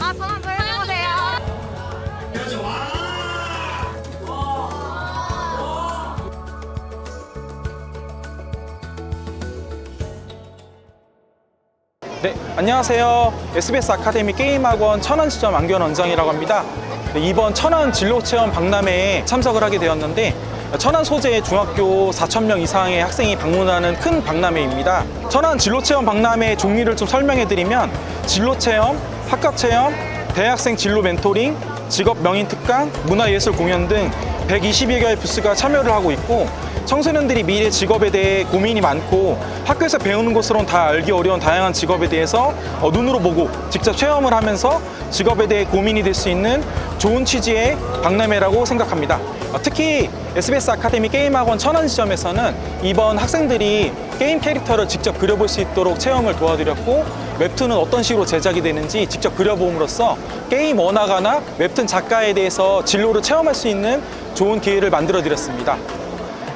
아, 전화 돌려보세요. 네, 안녕하세요. SBS 아카데미 게임학원 천안 지점 안견 원장이라고 합니다. 네, 이번 천안 진로 체험 박람회에 참석을 하게 되었는데 천안 소재의 중학교 4,000명 이상의 학생이 방문하는 큰 박람회입니다. 천안 진로체험 박람회 종류를 좀 설명해 드리면 진로체험, 학과체험, 대학생 진로 멘토링, 직업 명인 특강, 문화예술 공연 등 120여 개의 부스가 참여를 하고 있고 청소년들이 미래 직업에 대해 고민이 많고 학교에서 배우는 것으로는 다 알기 어려운 다양한 직업에 대해서 어, 눈으로 보고 직접 체험을 하면서 직업에 대해 고민이 될 수 있는 좋은 취지의 박람회라고 생각합니다. 어, 특히 SBS 아카데미 게임학원 천안 지점에서는 이번 학생들이 게임 캐릭터를 직접 그려볼 수 있도록 체험을 도와드렸고 웹툰은 어떤 식으로 제작이 되는지 직접 그려봄으로써 게임 원화가나 웹툰 작가에 대해서 진로를 체험할 수 있는 좋은 기회를 만들어 드렸습니다.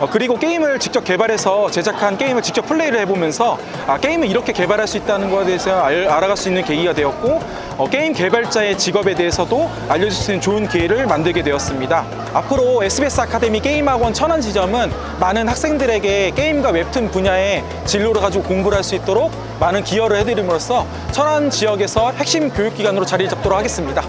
어, 그리고 게임을 직접 개발해서 제작한 게임을 직접 플레이를 해보면서 아, 게임을 이렇게 개발할 수 있다는 것에 대해서 알, 알아갈 수 있는 계기가 되었고 어, 게임 개발자의 직업에 대해서도 알려줄 수 있는 좋은 기회를 만들게 되었습니다. 앞으로 SBS 아카데미 게임학원 천안 지점은 많은 학생들에게 게임과 웹툰 분야의 진로를 가지고 공부를 할 수 있도록 많은 기여를 해드림으로써 천안 지역에서 핵심 교육기관으로 자리를 잡도록 하겠습니다.